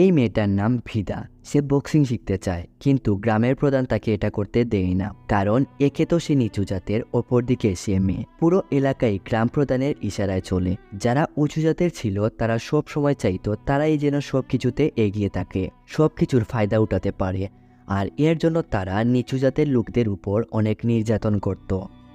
এই মেয়েটার নাম ভিদা। সে বক্সিং শিখতে চায়, কিন্তু গ্রামের প্রধান তাকে এটা করতে দেয় না। কারণ একে তো সে নিচু জাতের, ওপর দিকে সে মেয়ে। পুরো এলাকায় গ্রাম প্রধানের ইশারায় চলে। যারা উঁচু জাতের ছিল, তারা সব সময় চাইতো তারাই যেন সব কিছুতে এগিয়ে থাকে সব কিছুর ফায়দা উঠাতে পারে। আর এর জন্য তারা নিচু জাতের লোকদের উপর অনেক নির্যাতন করত।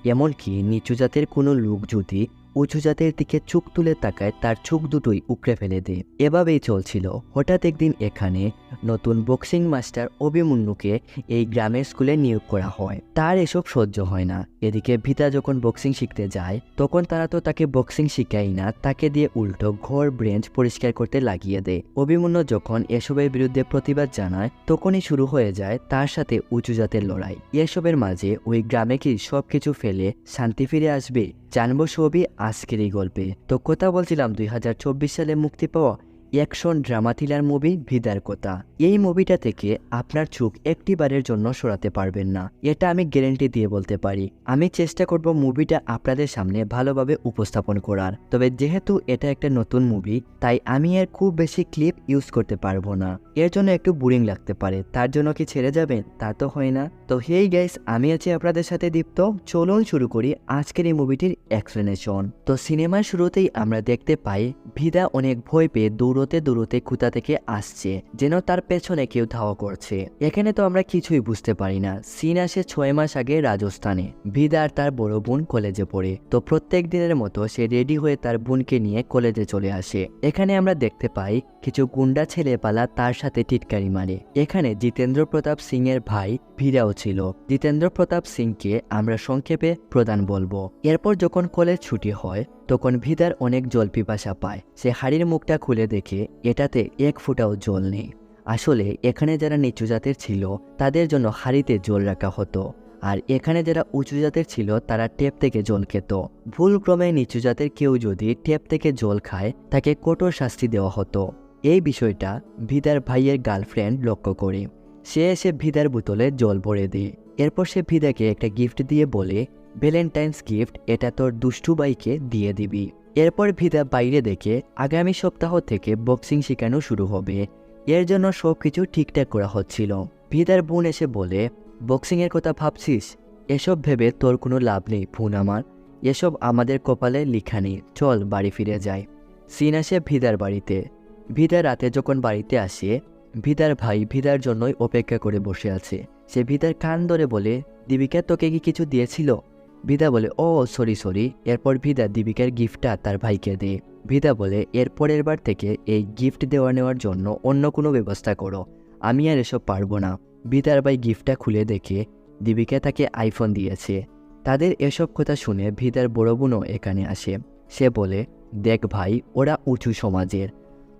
এমনকি নিচু জাতের কোনো লোক যদি উঁচু জাতের দিকে চোখ তুলে তাকায় তার চোখ দুটোই উকড়ে ফেলে দেয়। এভাবেই চলছিল। হঠাৎ একদিন এখানে নতুন বক্সিং মাস্টার অভিমন্যুকে এই গ্রামের স্কুলে নিয়োগ করা হয়। তার এসব সহ্য হয় না। এদিকে ভিতা যখন বক্সিং শিখতে যায়, তখন তারা তো তাকে বক্সিং শিখাই না, তাকে দিয়ে উল্টো ঘর ব্রেঞ্চ পরিষ্কার করতে লাগিয়ে দেয়। অভিমন্যু যখন এসবের বিরুদ্ধে প্রতিবাদ জানায়, তখনই শুরু হয়ে যায় তার সাথে উঁচু জাতের লড়াই। এসবের মাঝে ওই গ্রামে কি সবকিছু ফেলে শান্তি ফিরে আসবে? জানব সবই আজকের এই গল্পে। তো কথা বলছিলাম দুই হাজার চব্বিশ সালে মুক্তি পাওয়া অ্যাকশন ড্রামা থ্রিলার মুভি ভিদার কথা এই মুভিটা থেকে আপনার চোখ একটিবারের জন্য সরাতে পারবেন না। এটা আমি গ্যারেন্টি দিয়ে বলতে পারি। আমি চেষ্টা করব মুভিটা আপনাদের সামনে ভালোভাবে উপস্থাপন করার। তবে যেহেতু এটা একটা নতুন মুভি, তাই আমি এর খুব বেশি ক্লিপ ইউজ করতে পারব না। এর জন্য একটু বোরিং লাগতে পারে। তার জন্য কি ছেড়ে যাবেন? তা তো হয় না। তো হেই গাইস, আমি আছি আপনাদের সাথে দীপ্ত। চলুন শুরু করি আজকের এই মুভিটির এক্সপ্লেনেশন। তো সিনেমার শুরুতেই আমরা দেখতে পাই, ভিদা অনেক ভয় পেয়ে দৌড়তে দূরতে কোথা থেকে আসছে, যেন তার পেছনে কেউ ধাওয়া করছে। এখানে তো আমরা কিছুই বুঝতে পারি না। সিন আসে ছয় মাস আগে রাজস্থানে। ভিদা আর তার বড় বোন কলেজে পড়ে। তো প্রত্যেক দিনের মতো সে রেডি হয়ে তার বোনকে নিয়ে কলেজে চলে আসে। এখানে আমরা দেখতে পাই, কিছু গুন্ডা ছেলেপালা তার সাথে টিটকারি মারে। এখানে জিতেন্দ্র প্রতাপ সিং এর ভাই ভিরাও ছিল। জিতেন্দ্র প্রতাপ সিংকে আমরা সংক্ষেপে প্রদান বলব। এরপর যখন কলেজ ছুটি হয় তখন ভিদার অনেক জল পিপাসা পায়। সে হাড়ির মুখটা খুলে দেখে, এটাতে এক ফুটাও জল নেই। আসলে, এখানে যারা নিচু জাতের ছিল, তাদের জন্য হাড়িতে জল রাখা হতো। আর এখানে যারা উঁচু জাতের ছিল, তারা টেপ থেকে জল খেত। ভুলক্রমে নিচু জাতের কেউ যদি টেপ থেকে জল খায়, তাকে কঠোর শাস্তি দেওয়া হতো। এই বিষয়টা ভিদার ভাইয়ের গার্লফ্রেন্ড লক্ষ্য করে। সে এসে ভিদার বোতলে জল ভরে দেয়। এরপর সে ভিদাকে একটা গিফট দিয়ে বলে ভ্যালেন্টাইন্স গিফট এটা তোর দুষ্টু বাইকে দিয়ে দিবি। এরপর ভিদা বাইরে দেখে আগামী সপ্তাহ থেকে বক্সিং শেখানো শুরু হবে। এর জন্য সব কিছু ঠিকঠাক করা হচ্ছিল। ভিদার বোন এসে বলে বক্সিংয়ের কথা ভাবছিস? এসব ভেবে তোর কোনো লাভ নেই ফোন আমার। এসব আমাদের কপালে লিখা নেই। চল বাড়ি ফিরে যাই। সিন আসে ভিদার বাড়িতে। ভিদা রাতে যখন বাড়িতে আসে, ভিদার ভাই ভিদার জন্যই অপেক্ষা করে বসে আছে। সে ভিদার কান ধরে বলে দীপিকা তোকে কি কিছু দিয়েছিল? ভিদা বলে, ও, সরি সরি। এরপর ভিদা দীপিকার গিফটটা তার ভাইকে দেয়। ভিদা বলে, এরপরের বার থেকে এই গিফট দেওয়া নেওয়ার জন্য অন্য কোনো ব্যবস্থা করো। আমি আর এসব পারব না। ভিদার ভাই গিফটটা খুলে দেখে দীপিকা তাকে আইফোন দিয়েছে। তাদের এসব কথা শুনে ভিদার বড় বোনও এখানে আসে। সে বলে, দেখ ভাই, ওরা উঁচু সমাজের।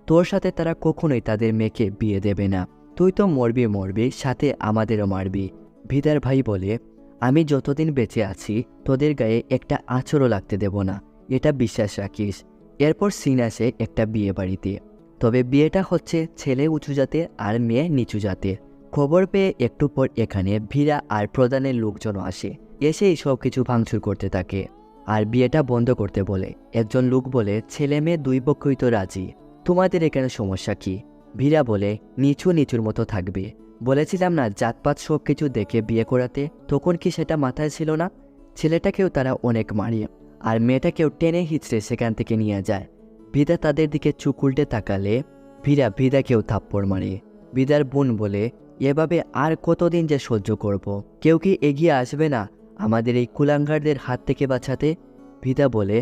তোর সাথে তারা কখনোই তাদের মেয়েকে বিয়ে দেবে না। তুই তো মরবি মরবি, সাথে আমাদেরও মারবি। ভিদার ভাই বলে আমি যতদিন বেঁচে আছি, তোদের গায়ে একটা আঁচড়ও লাগতে দেব না। এটা বিশ্বাস রাখিস। এরপর সিন আসে একটা বিয়ে বাড়িতে। তবে বিয়েটা হচ্ছে ছেলে উঁচু জাতের আর মেয়ে নিচু জাতের খবর পেয়ে একটু পর এখানে ভিড়া আর প্রধানের লোকজনও আসে। এসেই সব কিছু ভাঙচুর করতে থাকে। আর বিয়েটা বন্ধ করতে বলে। একজন লোক বলে, ছেলে মেয়ে দুই পক্ষই তো রাজি। তোমাদের এখানে সমস্যা কি? ভিড়া বলে, নিচু নিচুর মতো থাকবে। বলেছিলাম না জাতপাত সব কিছু দেখে বিয়ে করাতে? তখন কি সেটা মাথায় ছিল না? ছেলেটাকেও তারা অনেক মারিয়ে, আর মেয়েটাকেও টেনে হিচড়ে সেখান থেকে নিয়ে যায়। ভিদা তাদের দিকে চুক উল্টে তাকালে ভিড়া ভিদাকেও থাপ্পড় মারে ভিদার বোন বলে, এভাবে আর কতদিন যে সহ্য করব। কেউ কি এগিয়ে আসবে না আমাদের এই কুলাঙ্গারদের হাত থেকে বাঁচাতে? ভিদা বলে,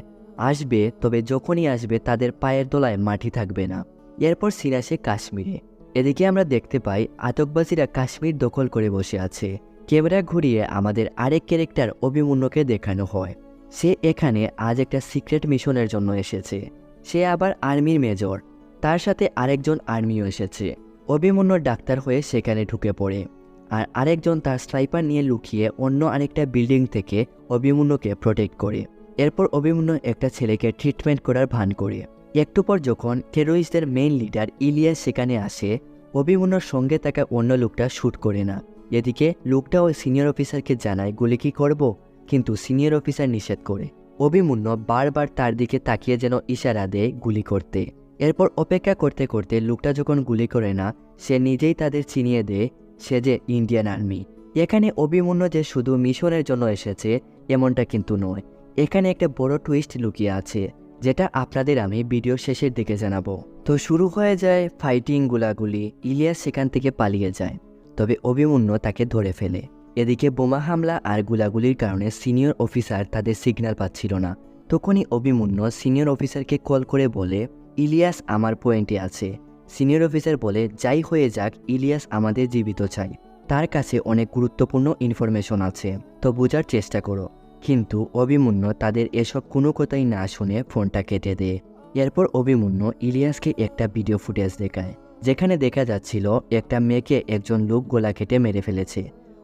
আসবে, তবে যখনই আসবে তাদের পায়ের দোলায় মাটি থাকবে না। এরপর সিরাসে কাশ্মীরে এদিকে আমরা দেখতে পাই আতকবাসীরা কাশ্মীর দখল করে বসে আছে। ক্যামেরা ঘুরিয়ে আমাদের আরেক ক্যারেক্টার অভিমন্যুকে দেখানো হয়। সে এখানে আজ একটা সিক্রেট মিশনের জন্য এসেছে। সে আবার আর্মির মেজর। তার সাথে আরেকজন আর্মিও এসেছে। অভিমন্যু ডাক্তার হয়ে সেখানে ঢুকে পড়ে। আর আরেকজন তার স্ট্রাইপার নিয়ে লুকিয়ে অন্য আরেকটা বিল্ডিং থেকে অভিমন্যুকে প্রোটেক্ট করে। এরপর অভিমন্যু একটা ছেলেকে ট্রিটমেন্ট করার ভান করে। একটু পর যখন টেরোরিস্টদের মেইন লিডার ইলিয়াস সেখানে আসে, অভিমন্যুর সঙ্গে থাকা অন্য লোকটা শ্যুট করে না। এদিকে লোকটা ওই সিনিয়র অফিসারকে জানায়, গুলি কি করব? কিন্তু সিনিয়র অফিসার নিষেধ করে। অভিমন্যু বারবার তার দিকে তাকিয়ে যেন ইশারা দেয় গুলি করতে। এরপর অপেক্ষা করতে করতে লোকটা যখন গুলি করে না, সে নিজেই তাদের চিনিয়ে দেয়, সে যে ইন্ডিয়ান আর্মি এখানে অভিমন্যু যে শুধু মিশনের জন্য এসেছে, এমনটা কিন্তু নয়। এখানে একটা বড় টুইস্ট লুকিয়ে আছে। যেটা আপনাদের আমি ভিডিও শেষের দিকে জানাব। তো শুরু হয়ে যায় ফাইটিং গুলাগুলি, ইলিয়াস সেখান থেকে পালিয়ে যায়। তবে অভিমন্যু তাকে ধরে ফেলে। এদিকে বোমা হামলা আর গুলাগুলির কারণে সিনিয়র অফিসার তাদের সিগন্যাল পাচ্ছিল না। তখনই অভিমন্যু সিনিয়র অফিসারকে কল করে বলে, ইলিয়াস আমার পয়েন্টে আছে। সিনিয়র অফিসার বলে, যাই হয়ে যাক, ইলিয়াস আমাদের জীবিত চাই। তার কাছে অনেক গুরুত্বপূর্ণ ইনফরমেশন আছে। তো বোঝার চেষ্টা করো। কিন্তু অভিমন্যু তাদের এসব কোনো কথাই না শুনে ফোনটা কেটে দেয়। এরপর অভিমন্যু ইলিয়াসকে একটা ভিডিও ফুটেজ দেখায়, যেখানে দেখা যাচ্ছিল একটা মেয়েকে একজন লোক গোলা কেটে মেরে ফেলেছে।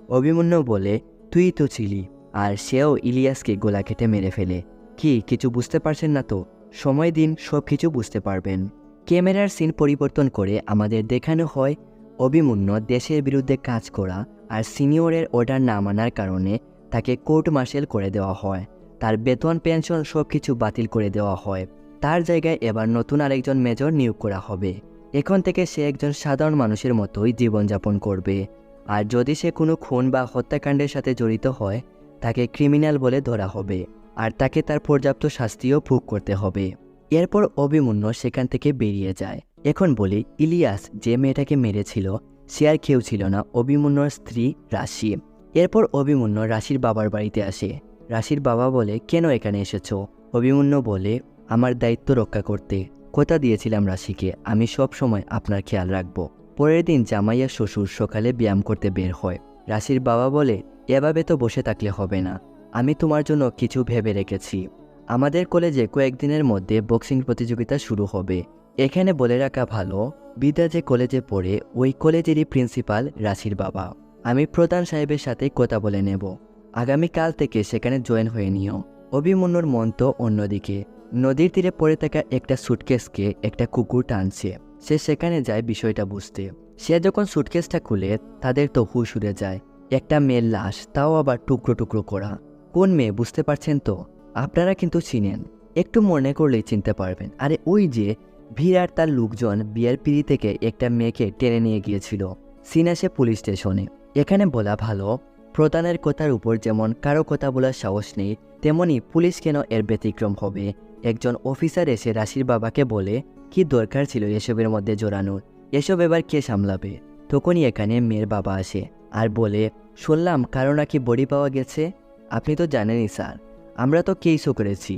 অভিমন্যু বলে, তুই তো ছিলি, আর সেও ইলিয়াসকে গোলা কেটে মেরে ফেলে। কি, কিছু বুঝতে পারছেন না তো? সময় দিন সব কিছু বুঝতে পারবেন। ক্যামেরার সিন পরিবর্তন করে আমাদের দেখানো হয়, অভিমন্যু দেশের বিরুদ্ধে কাজ করা আর সিনিয়রের অর্ডার না মানার কারণে তাকে কোর্ট মার্শাল করে দেওয়া হয়। তার বেতন, পেনশন সব কিছু বাতিল করে দেওয়া হয়। তার জায়গায় এবার নতুন আরেকজন মেজর নিয়োগ করা হবে। এখন থেকে সে একজন সাধারণ মানুষের মতোই জীবনযাপন করবে। আর যদি সে কোনো খুন বা হত্যাকাণ্ডের সাথে জড়িত হয়, তাকে ক্রিমিনাল বলে ধরা হবে। আর তাকে তার পর্যাপ্ত শাস্তিও ভোগ করতে হবে। এরপর অভিমন্যু সেখান থেকে বেরিয়ে যায়। এখন বলি, ইলিয়াস যে মেয়েটাকে মেরেছিল, সে আর কেউ ছিল না। অভিমন্যুর স্ত্রী রাশি। এরপর অভিমন্যু রাশির বাবার বাড়িতে আসে। রাশির বাবা বলে, কেন এখানে এসেছ? অভিমন্যু বলে, আমার দায়িত্ব রক্ষা করতে। কথা দিয়েছিলাম রাশিকে, আমি সব সময় আপনার খেয়াল রাখব। পরের দিন জামাইয়া শ্বশুর সকালে ব্যায়াম করতে বের হয়। রাশির বাবা বলে, এভাবে তো বসে থাকলে হবে না। আমি তোমার জন্য কিছু ভেবে রেখেছি। আমাদের কলেজে কয়েকদিনের মধ্যে বক্সিং প্রতিযোগিতা শুরু হবে। এখানে বলে রাখা ভালো, বিদ্যা যে কলেজে পড়ে, ওই কলেজেরই প্রিন্সিপাল রাশির বাবা। আমি প্রধান সাহেবের সাথে কথা বলে নেব। আগামীকাল থেকে সেখানে জয়েন হয়ে নিও। অভিমন্যুর মন তো অন্যদিকে, নদীর তীরে পড়ে থাকা একটা সুটকেসকে একটা কুকুর টানছে। সে সেখানে যায় বিষয়টা বুঝতে। সে যখন সুটকেসটা খুলে, তাদের তো হুশ উড়ে যায়, একটা মেয়ের লাশ, তাও আবার টুকরো টুকরো করা। কোন মেয়ে, বুঝতে পারছেন তো? আপনারা কিন্তু চিনেন। একটু মনে করলেই চিনতে পারবেন। আরে ওই যে, ভিড় আর তার লোকজন বিয়ের পিড়ি থেকে একটা মেয়েকে টেনে নিয়ে গিয়েছিল। সিনাসে পুলিশ স্টেশনে। এখানে বলা ভালো, প্রধানের কথার উপর যেমন কারও কথা বলার সাহস নেই, তেমনি পুলিশ কেন এর ব্যতিক্রম হবে? একজন অফিসার এসে রাশির বাবাকে বলে, কি দরকার ছিল এসবের মধ্যে জোরানোর এসব এবার কে সামলাবে? তখনই এখানে মেয়ের বাবা আসে আর বলে, শুনলাম কারও নাকি বডি পাওয়া গেছে? আপনি তো জানেনই স্যার, আমরা তো কেসও করেছি,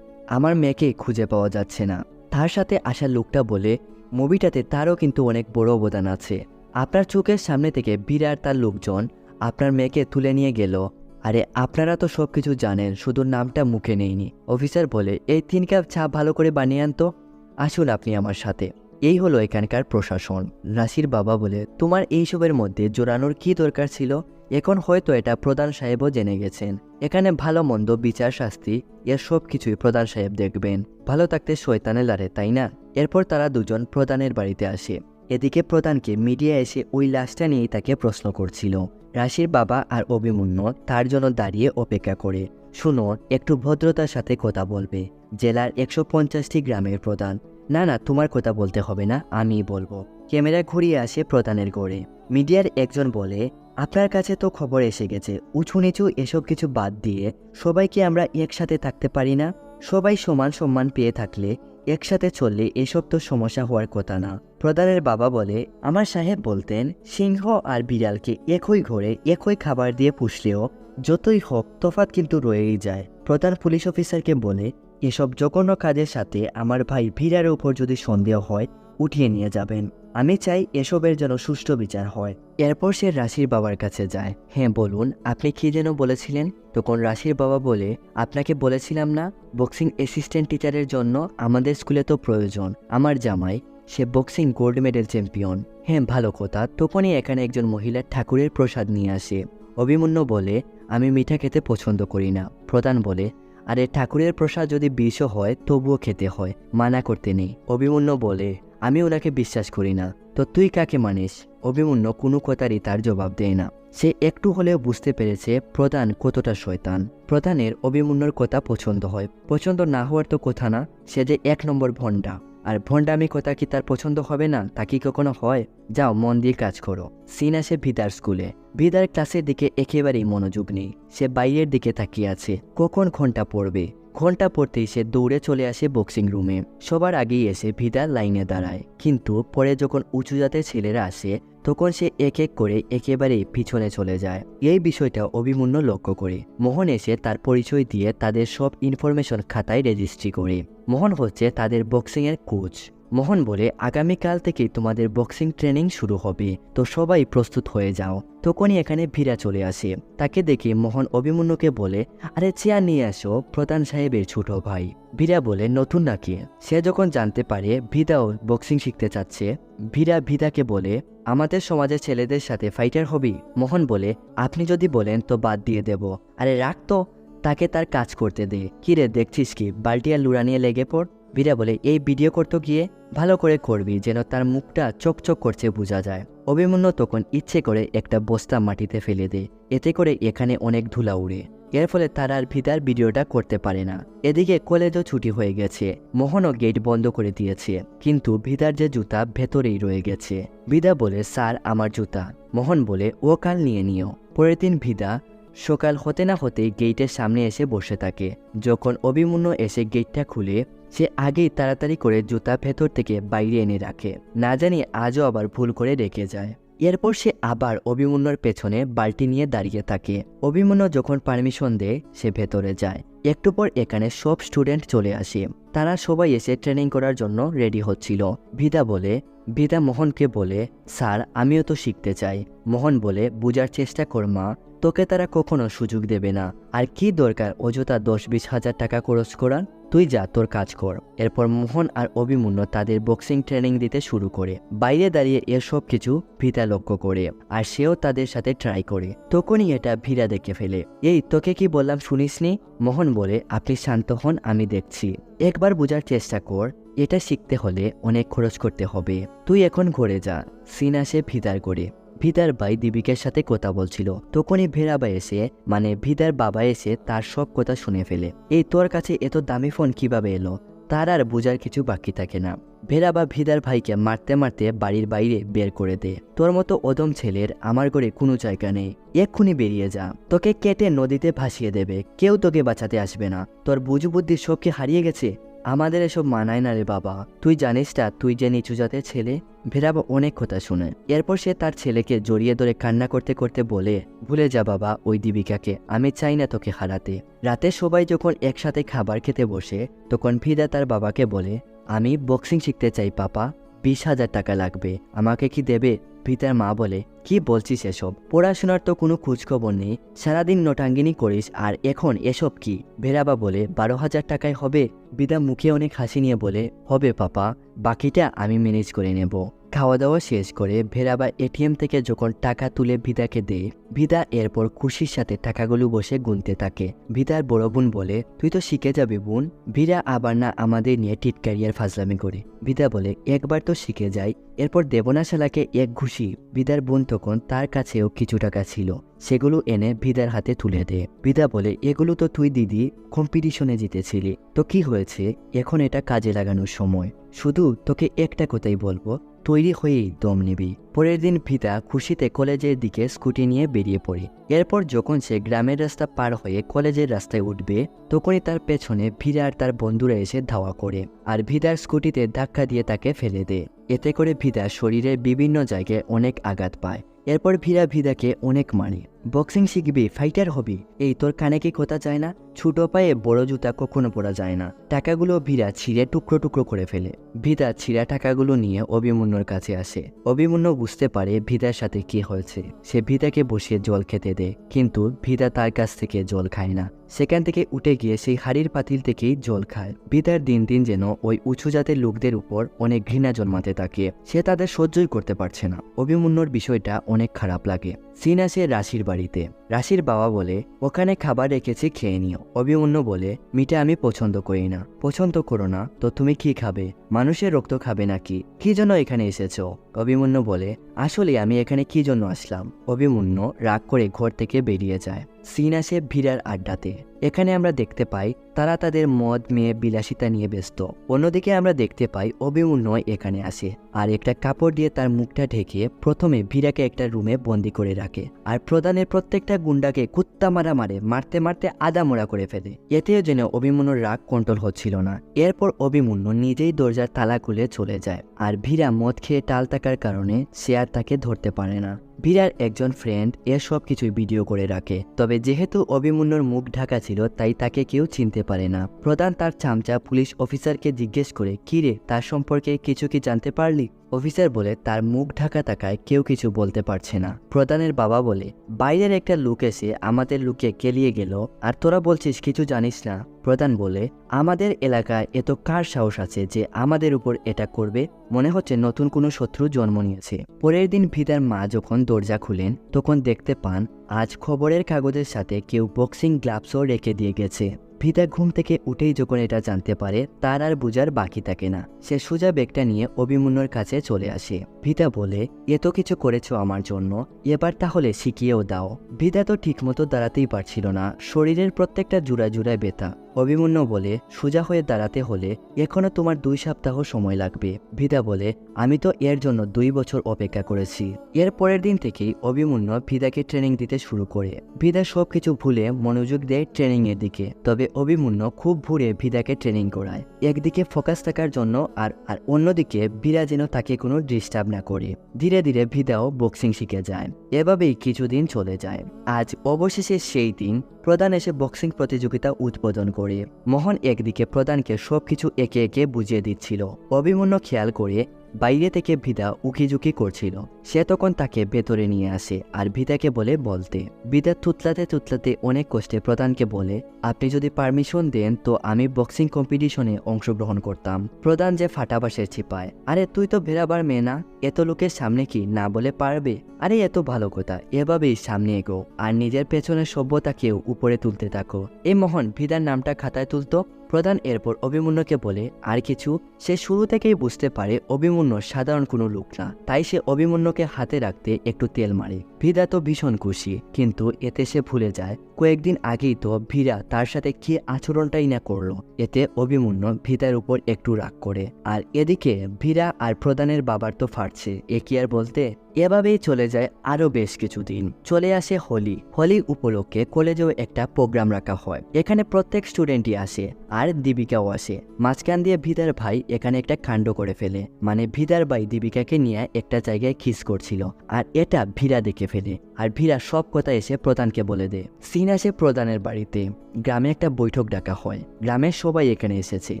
আমার মেয়েকে খুঁজে পাওয়া যাচ্ছে না। তার সাথে আসা লোকটা বলে, মুভিটাতে তারও কিন্তু অনেক বড় অবদান আছে। আপনার চোখের সামনে থেকে বিরাট তার লোকজন আপনার মেয়েকে তুলে নিয়ে গেল। আরে, আপনারা তো সব কিছু জানেন, শুধু নামটা মুখে নেইনি। অফিসার বলে, এই তিন কাপ চা ভালো করে বানিয়ে আনতো? আসুন আপনি আমার সাথে। এই হলো এখানকার প্রশাসন। রাশির বাবা বলে, তোমার এইসবের মধ্যে জোরানোর কি দরকার ছিল? এখন হয়তো এটা প্রধান সাহেবও জেনে গেছেন। এখানে ভালো মন্দ, বিচার, শাস্তি, এর সব কিছুই প্রধান সাহেব দেখবেন। ভালো থাকতে শয়তানে লারে, তাই না? এরপর তারা দুজন প্রধানের বাড়িতে আসে। এদিকে প্রধানকে মিডিয়া এসে ওই লাশটা নিয়েই তাকে প্রশ্ন করছিল। রাশির বাবা আর অভিমন্যু তার জন্য দাঁড়িয়ে অপেক্ষা করে। শুনো, একটু ভদ্রতার সাথে কথা বলবে। জেলার একশো পঞ্চাশটি গ্রামের প্রধান। না না, তোমার কথা বলতে হবে না, আমিই বলব। ক্যামেরা ঘুরিয়ে আসে প্রধানের গড়ে মিডিয়ার একজন বলে, আপনার কাছে তো খবর এসে গেছে। উঁচু নিচু এসব কিছু বাদ দিয়ে সবাইকে আমরা একসাথে থাকতে পারি না? সবাই সমান সম্মান পেয়ে থাকলে একসাথে চললে এসব তো সমস্যা হওয়ার কথা না। প্রধানের বাবা বলে, আমার সাহেব বলতেন, সিংহ আর বিড়ালকে একই ঘরে একই খাবার দিয়ে পুষলেও যতই হোক তফাৎ কিন্তু রয়েই যায়। প্রধান পুলিশ অফিসারকে বলে, এসব জঘন্য কাজের সাথে আমার ভাই ভিড়ার উপর যদি সন্দেহ হয়, উঠিয়ে নিয়ে যাবেন। আমি চাই এসবের যেন সুষ্ঠু বিচার হয়। এরপর সে রাশির বাবার কাছে যায়। হ্যাঁ বলুন, আপনি কি যেন বলেছিলেন? তখন রাশির বাবা বলে, আপনাকে বলেছিলাম না, বক্সিং অ্যাসিস্ট্যান্ট টিচারের জন্য আমাদের স্কুলে তো প্রয়োজন। আমার জামাই সে বক্সিং গোল্ড মেডেল চ্যাম্পিয়ন হ্যাঁ ভালো কথা। তখনই এখানে একজন মহিলা ঠাকুরের প্রসাদ নিয়ে আসে। অভিমন্যু বলে, আমি মিঠা খেতে পছন্দ করি না। প্রধান বলে, আরে, ঠাকুরের প্রসাদ যদি বিষও হয়, তবুও খেতে হয়। মানা করতে নেই। অভিমন্যু বলে, আমি ওনাকে বিশ্বাস করি না। তো তুই কাকে মানিস? অভিমন্যু কোনো কথারই তার জবাব দেয় না। সে একটু হলেও বুঝতে পেরেছে, প্রধান কতটা শয়তান। প্রধানের অভিমন্যুর কথা পছন্দ হয়। পছন্দ না হওয়ার তো কথা না, সে যে এক নম্বর ভণ্ডা। আর ভণ্ডামি কথা কি তার পছন্দ হবে না? তা কি কখনো হয়? যাও, মন দিয়ে কাজ করো। সিন আসে ভিদার স্কুলে। ভিদার ক্লাসের দিকে একেবারেই মনোযোগ নেই। সে বাইরের দিকে তাকিয়ে আছে। কখন ঘণ্টা পড়বে? ঘণ্টা পড়তেই সে দৌড়ে চলে আসে বক্সিং রুমে। সবার আগেই এসে ভিদার লাইনে দাঁড়ায়। কিন্তু পরে যখন উঁচু জাতের ছেলেরা আসে, তখন সে এক এক করে একেবারেই পিছনে চলে যায়। এই বিষয়টা অভিমন্য লক্ষ্য করে। মোহন এসে তার পরিচয় দিয়ে তাদের সব ইনফরমেশন খাতায় রেজিস্ট্রি করে। মোহন হচ্ছে তাদের বক্সিংয়ের কোচ মোহন বলে, আগামীকাল থেকে তোমাদের বক্সিং ট্রেনিং শুরু হবে। তো সবাই প্রস্তুত হয়ে যাও। তখনই এখানে ভিড়া চলে আসে। তাকে দেখে মোহন অভিমন্যুকে বলে, আরে চেয়ার নিয়ে আসো প্রধান সাহেবের ছোট ভাই। ভিরা বলে, নতুন নাকি? সে যখন জানতে পারে ভিদাও বক্সিং শিখতে চাচ্ছে। ভিরা ভিদাকে বলে, আমাদের সমাজের ছেলেদের সাথে ফাইটার হবি? মোহন বলে, আপনি যদি বলেন তো বাদ দিয়ে দেব। আরে রাখ তো? তাকে তার কাজ করতে দে। কিরে, দেখছিস কি? বাল্টি আর লুড়া নিয়ে লেগে পড়। বীরা বলে, এই ভিডিও করতে গিয়ে ভালো করে করবি, যেন তার মুখটা চকচক করছে বোঝা যায়। অভিমন্যু তখন ইচ্ছে করে একটা বস্তা মাটিতে ফেলে দেয় এতে করে এখানে অনেক ধুলা উড়ে। এর ফলে তারা আর ভিদার ভিডিওটা করতে পারে না। এদিকে কলেজও ছুটি হয়ে গেছে। মোহনও গেট বন্ধ করে দিয়েছে। কিন্তু ভিদার যে জুতা, ভেতরেই রয়ে গেছে। ভিদা বলে, স্যার, আমার জুতা। মোহন বলে, ও কাল নিয়ে নিও। পরের দিন ভিদা সকাল হতে না হতেই গেইটের সামনে এসে বসে থাকে। যখন অভিমন্য এসে গেটটা খুলে, সে আগেই তাড়াতাড়ি করে জুতা ভেতর থেকে বাইরে এনে রাখে। না জানি আজও আবার ভুল করে রেখে যায়। এরপর সে আবার অভিমন্যর পেছনে বালতি নিয়ে দাঁড়িয়ে থাকে। অভিমন্য যখন পারমিশন দেয়, সে ভেতরে যায়। একটু পর এখানে সব স্টুডেন্ট চলে আসে। তারা সবাই এসে ট্রেনিং করার জন্য রেডি হচ্ছিল। ভিদা বলে, ভিদা মোহনকে বলে, স্যার, আমিও তো শিখতে চাই। মোহন বলে, বুঝার চেষ্টা কর মা, তোকে তারা কখনো সুযোগ দেবে না। আর কি দরকার অযথা দশ বিশ হাজার টাকা খরচ করার? তুই যা, তোর কাজ কর। এরপর মোহন আর অভিমন্যু তাদের বক্সিং ট্রেনিং দিতে শুরু করে। বাইরে দাঁড়িয়ে এসব কিছু ভিতা লক্ষ্য করে, আর সেও তাদের সাথে ট্রাই করে। তখনই এটা ভিড়া দেখে ফেলে। এই, তোকে কি বললাম শুনিসনি? মোহন বলে, আপনি শান্ত হন, আমি দেখছি। একবার বোঝার চেষ্টা কর, এটা শিখতে হলে অনেক খরচ করতে হবে। তুই এখন ঘরে যা। সিন আসে ভিদার করে। ভিদার বাই দীপিকার সাথে কথা বলছিল। তখনই ভেরাবা এসে মানে ভিদার বাবা এসে তার সব কথা শুনে ফেলে। এই তোর কাছে এত দামি ফোন কীভাবে এলো? তার আর বোঝার কিছু বাকি থাকে না। ভেড়াবা ভিদার ভাইকে মারতে মারতে বাড়ির বাইরে বের করে দে। তোর মতো অদম ছেলের আমার ঘরে কোনো জায়গা নেই। এক্ষুনি বেরিয়ে যা। তোকে কেটে নদীতে ভাসিয়ে দেবে। কেউ তোকে বাঁচাতে আসবে না। তোর বুঝু বুদ্ধি সব কি হারিয়ে গেছে। আমাদের এসব মানায় না রে বাবা। তুই জানিস টা, তুই যে নিচু জাতের ছেলে ভেরাবা অনেক কথা শুনে। এরপর সে তার ছেলেকে জড়িয়ে ধরে কান্না করতে করতে বলে, ভুলে যা বাবা, ওই দীপিকাকে আমি চাই না তোকে হারাতে। রাতে সবাই যখন একসাথে খাবার খেতে বসে, তখন ভিদা তার বাবাকে বলে আমি বক্সিং শিখতে চাই, পাপা। বিশ হাজার টাকা লাগবে। আমাকে কি দেবে? পিতার মা বলে, কি বলছিস এসব? পড়াশোনার তো কোনো খোঁজখবর নেই। সারাদিন নোটাঙ্গিনি করিস, আর এখন এসব কি? ভেরাবা বলে, বারো হাজার টাকায় হবে। বিদা মুখে অনেক হাসি নিয়ে বলে, হবে, পাপা। বাকিটা আমি ম্যানেজ করে নেব। খাওয়া দাওয়া শেষ করে ভেরাবা এটিএম থেকে যখন টাকা তুলে ভিদাকে দেয়, ভিদা এরপর খুশির সাথে টাকাগুলো বসে গুনতে থাকে। ভিদার বড় বোন বলে, তুই তো শিখে যাবি বোন, ভিরা আবার না আমাদের নিয়ে টিটকারিয়ার ফাজলামি করে। ভিদা বলে, একবার তো শিখে যাই। এরপর দেবনা শালাকে এক ঘুষি ভিদার বোন তখন তার কাছেও কিছু টাকা ছিল। সেগুলো এনে ভিদার হাতে তুলে দে। ভিদা বলে, এগুলো তো তুই দিদি কম্পিটিশনে জিতেছিলি। তো কি হয়েছে? এখন এটা কাজে লাগানোর সময়। শুধু তোকে একটা কথাই বলব, তৈরি হয়েই দম নিবি। পরের দিন ভিতা খুশিতে কলেজের দিকে স্কুটি নিয়ে বেরিয়ে পড়ে। এরপর যখন সে গ্রামের রাস্তা পার হয়ে কলেজের রাস্তায় উঠবে, তখনই তার পেছনে ভিড়া আর তার বন্ধুরা এসে ধাওয়া করে। আর ভিদার স্কুটিতে ধাক্কা দিয়ে তাকে ফেলে দেয় এতে করে ভিদা শরীরের বিভিন্ন জায়গায় অনেক আঘাত পায়। এরপর ভিরা ভিদাকে অনেক মারে। বক্সিং শিখবি, ফাইটার হবি। এই তোর কানে কি কথা যায় না? ছোট পায়ে বড় জুতা কখনো পরা যায় না। টাকাগুলো ভিরা ছিঁড়ে টুকরো টুকরো করে ফেলে। ভিদা ছিঁড়া টাকাগুলো নিয়ে অভিমন্যুর কাছে আসে। অভিমন্যু বুঝতে পারে ভিদার সাথে কি হয়েছে। সে ভিদাকে বসিয়ে জল খেতে দেয় কিন্তু ভিদা তার কাছ থেকে জল খায় না। সেখান থেকে উঠে গিয়ে সেই হাড়ির পাতিল থেকেই জল খায়। ভিদার দিন দিন যেন ওই উঁচু জাতের লোকদের উপর অনেক ঘৃণা জন্মাতে থাকে। সে তাদের সহ্যই করতে পারছে না। অভিমন্যুর বিষয়টা অনেক খারাপ লাগে। সিন আসে রাশির বাড়িতে। রাশির বাবা বলে, ওখানে খাবার রেখেছি, খেয়ে নিও। অভিমন্য বলে মিটা আমি পছন্দ করি না। পছন্দ করো না, তো তুমি কি খাবে? মানুষের রক্ত খাবে নাকি? কি জন্য এখানে এসেছ? অভিমন্য বলে, আসলে আমি এখানে কি জন্য আসলাম? অভিমন্য রাগ করে ঘর থেকে বেরিয়ে যায়। সিন আসে ভিড়ার আড্ডাতে। এখানে আমরা দেখতে পাই, তারা তাদের মদ, মেয়ে, বিলাসিতা নিয়ে ব্যস্ত। অন্যদিকে আমরা দেখতে পাই অভিমন্যু এখানে আসে। আর একটা কাপড় দিয়ে তার মুখটা ঢেকে প্রথমে ভীরাকে একটা রুমে বন্দি করে রাখে। আর প্রধানের প্রত্যেকটা গুন্ডাকে কুত্তা মারা মারে, মারতে মারতে আদামোড়া করে ফেলে। এতেও যেন অভিমন্যুর রাগ কন্ট্রোল হচ্ছিল না। এরপর অভিমন্যু নিজেই দরজার তালা খুলে চলে যায়। আর ভীরা মদ খেয়ে টাল থাকার কারণে সে আর তাকে ধরতে পারে না। ভীরার একজন ফ্রেন্ড এর কিছুই ভিডিও করে রাখে। তবে যেহেতু অভিমন্যুর মুখ ঢাকা ছিল, তাই তাকে কেউ চিনতে পারে না। প্রধান তার চামচা পুলিশ অফিসারকে জিজ্ঞেস করে, কিরে, তার সম্পর্কে কিছু কি জানতে পারলি? অফিসার বলে তার মুখ ঢাকা থাকায় কেউ কিছু বলতে পারছে না। প্রধানের বাবা বলে, বাইরের একটা লুক এসে আমাদের লুকে কেলিয়ে গেল, আর তোরা বলছিস কিছু জানিস না? প্রধান বলে, আমাদের এলাকায় এত কার সাহস আছে যে আমাদের উপর এটা করবে? মনে হচ্ছে নতুন কোনো শত্রু জন্ম নিয়েছে। পরের দিন ভিদার মা যখন দরজা খুলেন, তখন দেখতে পান, আজ খবরের কাগজের সাথে কেউ বক্সিং গ্লাভসও রেখে দিয়ে গেছে। ভিদা ঘুম থেকে উঠেই যখন এটা জানতে পারে, তার আর বুঝার বাকি থাকে না। সে সোজা ব্যাগটা নিয়ে অভিমন্যুর কাছে চলে আসে। ভিদা বলে এত কিছু করেছ আমার জন্য, এবার তাহলে শিখিয়েও দাও। ভিদা তো ঠিকমতো দাঁড়াতেই পারছিল না। শরীরের প্রত্যেকটা জুড়া জুড়ায় ব্যথা। অভিমন্যু বলে, সোজা হয়ে দাঁড়াতে হলে এখনও তোমার দুই সপ্তাহ সময় লাগবে। ভিদা বলে, আমি তো এর জন্য দুই বছর অপেক্ষা করেছি। এর পরের দিন থেকেই অভিমন্যু ভিদাকে ট্রেনিং দিতে শুরু করে। ভিদা সব কিছু ভুলে মনোযোগ দেয় ট্রেনিং এর দিকে। তবে অভিমন্যু খুব ভুরে ভিদাকে ট্রেনিং করায়। একদিকে ফোকাস থাকার জন্য আর আর অন্যদিকে ভিরা যেন তাকে কোনো ডিস্টার্ব না করে। ধীরে ধীরে ভিদাও বক্সিং শিখে যায়। এভাবেই কিছুদিন চলে যায়। আজ অবশেষে সেই দিন প্রধান এসে বক্সিং প্রতিযোগিতা উদ্বোধন করে মোহন একদিকে প্রধানকে সবকিছু একে একে বুঝিয়ে দিচ্ছিল। অভিমন্যু খেয়াল করে বাইরে থেকে ভিদা উকিঝুঁকি করছিল। সে তখন তাকে ভেতরে নিয়ে আসে আর ভিদাকে বলে, বলতে। ভিদা তুতলাতে তুতলাতে অনেক কষ্টে প্রধানকে বলে, আপনি যদি পারমিশন দেন তো আমি বক্সিং কম্পিটিশনে অংশগ্রহণ করতাম। প্রধান যে ফাটাবাসের ছিপায়, আরে তুই তো ভেরাবার মেয়ে না? এত লোকের সামনে কি না বলে পারবে? আরে এত ভালো কথা, এভাবেই সামনে এগো, আর নিজের পেছনের সভ্যতাকেও উপরে তুলতে থাকো। এই মোহন ভিদার নামটা খাতায় তুলতো। প্রধান এরপর অভিমন্যুকে বলে, আর কিছু? সে শুরু থেকেই বুঝতে পারে অভিমন্যু সাধারণ কোনো লোক না। তাই সে অভিমন্যুকে হাতে রাখতে একটু তেল মারে। ভিদা তো ভীষণ খুশি, কিন্তু এতে সে ভুলে যায়। কয়েকদিন আগেই তো ভিরা তার সাথে কি আচরণটাই না করল। এতে অভিমন্যু ভিদার উপর একটু রাগ করে। আর এদিকে ভিরা আর প্রধানের বাবার তো ফাটছে এ কি আর বলতে? এভাবেই চলে যায় আরও বেশ কিছুদিন। চলে আসে হোলি। হোলি উপলক্ষে কলেজেও একটা প্রোগ্রাম রাখা হয়। এখানে প্রত্যেক স্টুডেন্টই আসে আর দীপিকাও আসে। মাঝখান দিয়ে ভিদার ভাই এখানে একটা কাণ্ড করে ফেলে। মানে ভিদার ভাই দীপিকাকে নিয়ে একটা জায়গায় খিস করছিল। আর এটা ভীরা দেখে ফেলে। আর ভীরা সব কথা এসে প্রধানকে বলে দেয়। সিন আসে প্রধানের বাড়িতে। গ্রামে একটা বৈঠক ডাকা হয়। গ্রামের সবাই এখানে এসেছে।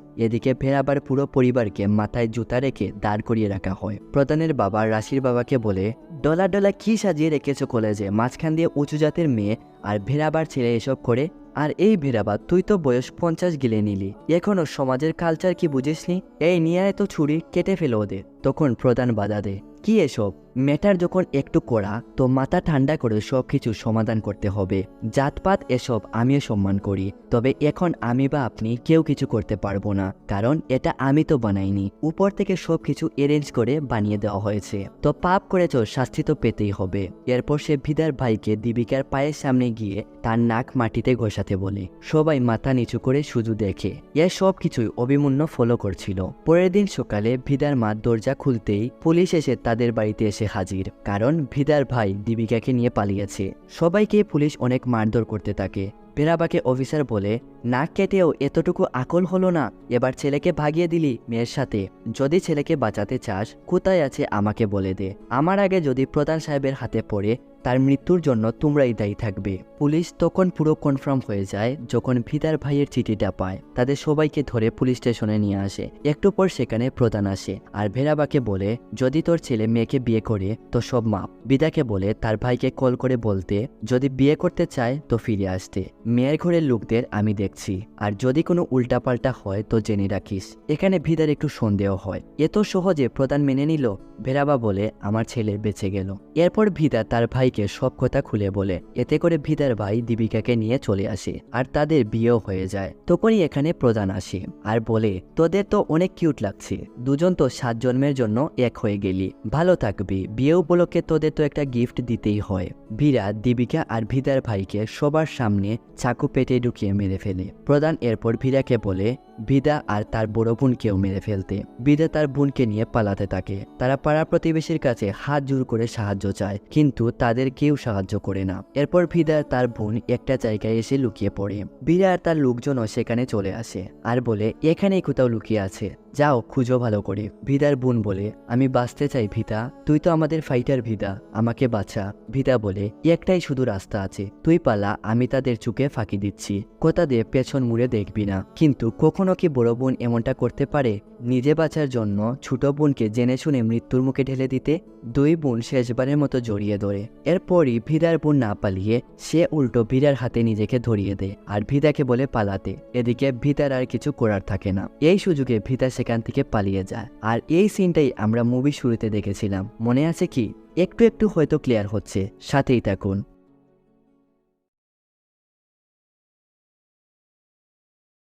এদিকে ফেরাবার পুরো পরিবারকে মাথায় জুতা রেখে দাঁড় করিয়ে রাখা হয়। প্রধানের বাবা রাশির বাবাকে বলে ডলা ডলা কি সাজিয়ে রেখেছো কলেজে? মাঝখান দিয়ে উঁচু জাতের মেয়ে আর ভেড়াবার ছেলে এসব করে? আর এই ভেড়াবার তুই তো বয়স পঞ্চাশ গিলে নিলি। এখনও সমাজের কালচার কি বুঝিসনি? এই নিয়ে তো ছুরি, কেটে ফেলো ওদের। তখন প্রধান বাধা দে। কি এসব? ম্যাটার যখন একটু করা তো মাথা ঠান্ডা করে সব কিছু সমাধান করতে হবে। জাতপাত এসব আমিও সম্মান করি, তবে এখন আমি বা আপনি কেউ কিছু করতে পারব না, কারণ এটা আমি তো বানাইনি। উপর থেকে সব কিছু অ্যারেঞ্জ করে বানিয়ে দেওয়া হয়েছে। তো পাপ করেছ, শাস্তি তো পেতেই হবে। এরপর সে ভিদার ভাইকে দীপিকার পায়ের সামনে গিয়ে তার নাক মাটিতে ঘষাতে বলে, সবাই মাথা নিচু করে শুধু দেখে। এ সব কিছুই অভিমন্য ফলো করছিল। পরের দিন সকালে ভিদার মা দরজা খুলতেই পুলিশ এসে তাদের বাড়িতে এসে হাজির কারণ ভিদার ভাই দীপিকাকে নিয়ে পালিয়েছে। সবাইকে পুলিশ অনেক মারধর করতে থাকে। পেরাবাকে অফিসার বলে নাক কেটেও এতটুকু আকল হলো না। এবার ছেলেকে ভাগিয়ে দিলি মেয়ের সাথে। যদি ছেলেকে বাঁচাতে চাস, কোথায় আছে আমাকে বলে দে। আমার আগে যদি প্রধান সাহেবের হাতে পড়ে, তার মৃত্যুর জন্য তোমরাই দায়ী থাকবে। পুলিশ তখন পুরো কনফার্ম হয়ে যায় যখন ভিদার ভাইয়ের চিঠিটা পায়। তাদের সবাইকে ধরে পুলিশ স্টেশনে নিয়ে আসে। একটু পর সেখানে প্রধান আসে আর ভেরাবাকে বলে, যদি তোর ছেলে মেয়েকে বিয়ে করে, তো সব মাপ। বিদাকে বলে, তার ভাইকে কল করে বলতে, যদি বিয়ে করতে চায়, তো ফিরে আসতে। মেয়ের ঘরের লোকদের আমি দেখছি, আর যদি কোনো উল্টাপাল্টা হয় তো জেনে রাখিস। এখানে ভিদার একটু সন্দেহ হয়। এত সহজে প্রধান মেনে নিল, ভেরাবা বলে আমার ছেলে বেঁচে গেল। এরপর ভিদা তার ভাইকে সব কথা খুলে বলে। এতে করে ভিদার ভাই দীপিকাকে নিয়ে চলে আসে, আর তাদের বিয়েও হয়ে যায়। তখনই এখানে প্রধান আসে, আর বলে, তোদের তো অনেক কিউট লাগছে। দুজন তো সাত জন্মের জন্য এক হয়ে গেলি। ভালো থাকবি। বিয়ে উপলক্ষে তোদের তো একটা গিফট দিতেই হয়। ভিরা, দীপিকা আর ভিদার ভাইকে সবার সামনে চাকু পেটে ঢুকিয়ে মেরে ফেলে। প্রধান এরপর ভিরাকে বলে, ভিদা আর তার বড় বোনকেও মেরে ফেলতে। ভিদা তার বোনকে নিয়ে পালাতে থাকে। তারা পাড়া প্রতিবেশীর কাছে হাত জোর করে সাহায্য চায়, কিন্তু তাদের কেউ সাহায্য করে না। এরপর ভিদা তার বোন একটা জায়গায় এসে লুকিয়ে পড়ে। ভিদা আর তার লোকজনও সেখানে চলে আসে আর বলে, এখানেই কোথাও লুকিয়ে আছে। যাও, খুঁজো ভালো করে। ভিদার বোন বলে, আমি বাঁচতে চাই ভিদা তুই তো আমাদের ফাইটার ভিদা, আমাকে বাঁচা। ভিদা বলে একটাই শুধু রাস্তা আছে, তুই পালা, আমি তাদের চুকে ফাঁকি দিচ্ছি। কোথা দিয়ে পেছন মুড়ে দেখবি না। কিন্তু কখনো কি বড় বোন এমনটা করতে পারে? নিজে বাঁচার জন্য ছোট বোনকে জেনে শুনে মৃত্যুর মুখে ঢেলে দিতে দুই বোন শেষবারের মতো জড়িয়ে ধরে। এরপরই ভিদার বোন না পালিয়ে সে উল্টো ভিড়ার হাতে নিজেকে ধরিয়ে দেয়, আর ভিদাকে বলে, পালাতে। এদিকে ভিদার আর কিছু করার থাকে না। এই সুযোগে ভিদা সেখান থেকে পালিয়ে যায়। আর এই সিনটাই আমরা মুভি শুরুতে দেখেছিলাম। মনে আছে কি? একটু একটু হয়তো ক্লিয়ার হচ্ছে। সাথেই থাকুন।